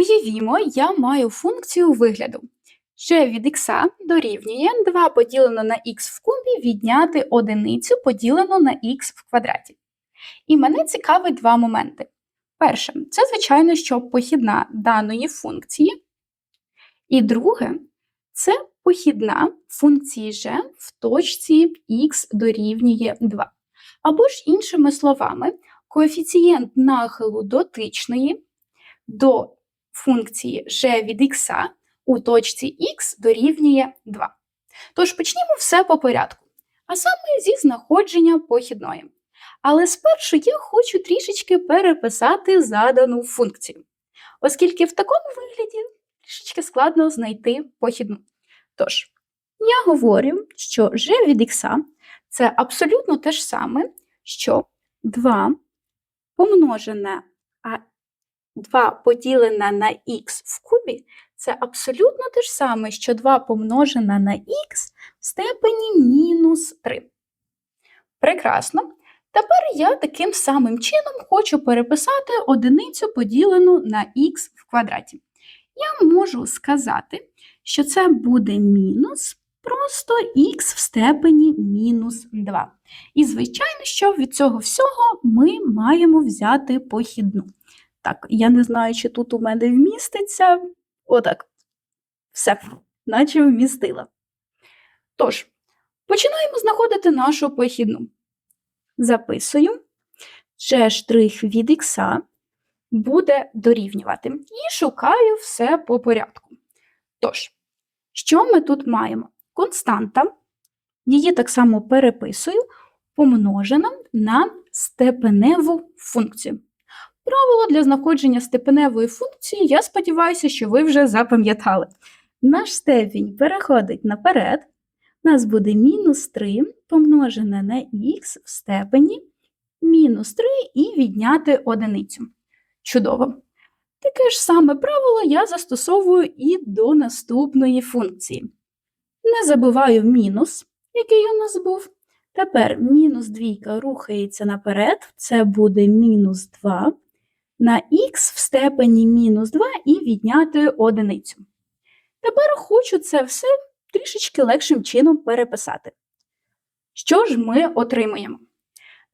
Уявімо, я маю функцію вигляду. g від x дорівнює 2 поділено на х в кубі відняти одиницю поділено на х в квадраті. І мене цікавить два моменти. Перше, це, звичайно, що похідна даної функції. І друге, це похідна функції g в точці х дорівнює 2. Або ж, іншими словами, коефіцієнт нахилу дотичної до функції g від x у точці х дорівнює 2. Тож почнімо все по порядку, а саме зі знаходження похідної. Але спершу я хочу трішечки переписати задану функцію, оскільки в такому вигляді трішечки складно знайти похідну. Тож, я говорю, що g від x це абсолютно те ж саме, що 2 помножене а 2 поділене на х в кубі це абсолютно те ж саме, що 2 помножене на х в степені мінус 3. Прекрасно. Тепер я таким самим чином хочу переписати одиницю поділену на х в квадраті. Я можу сказати, що це буде мінус просто х в степені мінус 2. І, звичайно, що від цього всього ми маємо взяти похідну. Так, я не знаю, чи тут у мене вміститься. Отак. Все, наче вмістила. Тож, починаємо знаходити нашу похідну. Записую, g' від х буде дорівнювати. І шукаю все по порядку. Тож, що ми тут маємо? Константа, її так само переписую, помножена на степеневу функцію. Правило для знаходження степеневої функції, я сподіваюся, що ви вже запам'ятали. Наш степінь переходить наперед, у нас буде мінус 3 помножене на х в степені мінус 3 і відняти одиницю. Чудово! Таке ж саме правило я застосовую і до наступної функції. Не забуваю мінус, який у нас був. Тепер мінус двійка рухається наперед, це буде мінус 2 на х в степені мінус 2 і відняти одиницю. Тепер хочу це все трішечки легшим чином переписати. Що ж ми отримаємо?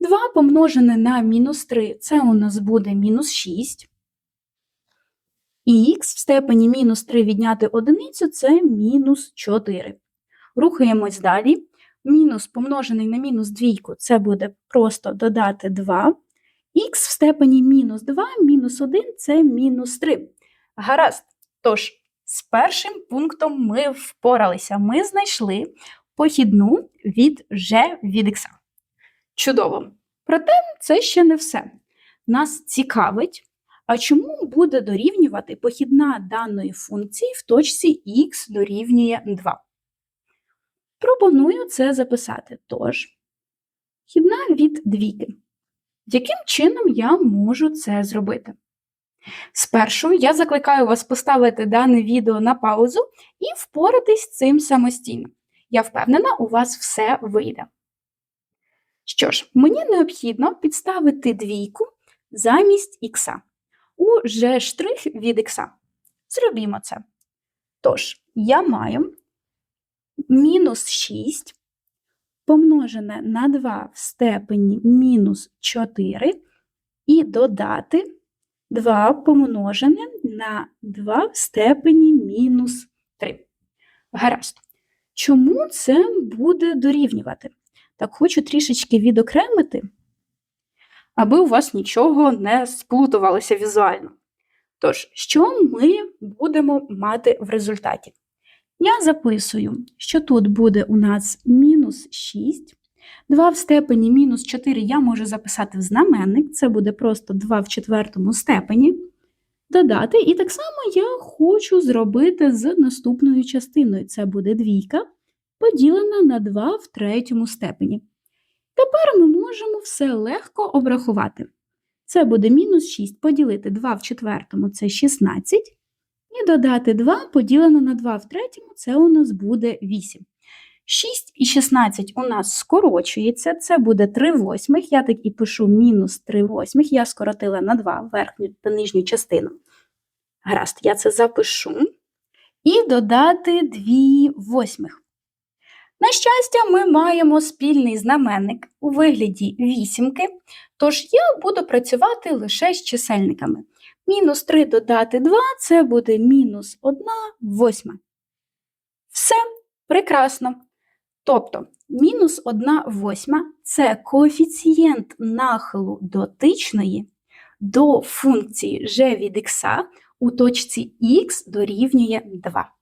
2 помножене на мінус 3 це у нас буде мінус 6. І х в степені мінус 3 відняти одиницю це мінус 4. Рухаємось далі. Мінус помножений на мінус двійку це буде просто додати 2. Х в степені мінус 2, мінус 1 це мінус 3. Гаразд. Тож, з першим пунктом ми впоралися. Ми знайшли похідну від g від x. Чудово! Проте це ще не все. Нас цікавить, а чому буде дорівнювати похідна даної функції в точці х дорівнює 2. Пропоную це записати. Тож, хідна від двійки. Яким чином я можу це зробити? Спершу я закликаю вас поставити дане відео на паузу і впоратись з цим самостійно. Я впевнена, у вас все вийде. Що ж, мені необхідно підставити двійку замість х у g' від х. Зробімо це. Тож, я маю мінус 6 помножене на 2 в степені мінус 4 і додати 2 помножене на 2 в степені мінус 3. Гаразд. Чому це буде дорівнювати? Так хочу трішечки відокремити, аби у вас нічого не сплутувалося візуально. Тож, що ми будемо мати в результаті? Я записую, що тут буде у нас мінус 6. 2 в степені мінус 4 я можу записати в знаменник, це буде просто 2 в четвертому степені. Додати, і так само я хочу зробити з наступною частиною. Це буде двійка, поділена на 2 в третьому степені. Тепер ми можемо все легко обрахувати. Це буде мінус 6 поділити 2 в четвертому це 16. І додати 2 поділено на 2 в третьому, це у нас буде 8. 6 і 16 у нас скорочується, це буде 3 восьмих. Я так і пишу мінус 3 восьмих, я скоротила на 2 верхню та нижню частину. Гаразд, я це запишу. І додати 2 восьмих. На щастя, ми маємо спільний знаменник у вигляді вісімки, тож я буду працювати лише з чисельниками. Мінус 3 додати 2 це буде мінус 1 восьма. Все прекрасно. Тобто мінус 1 восьма це коефіцієнт нахилу дотичної до функції g від x у точці х дорівнює 2.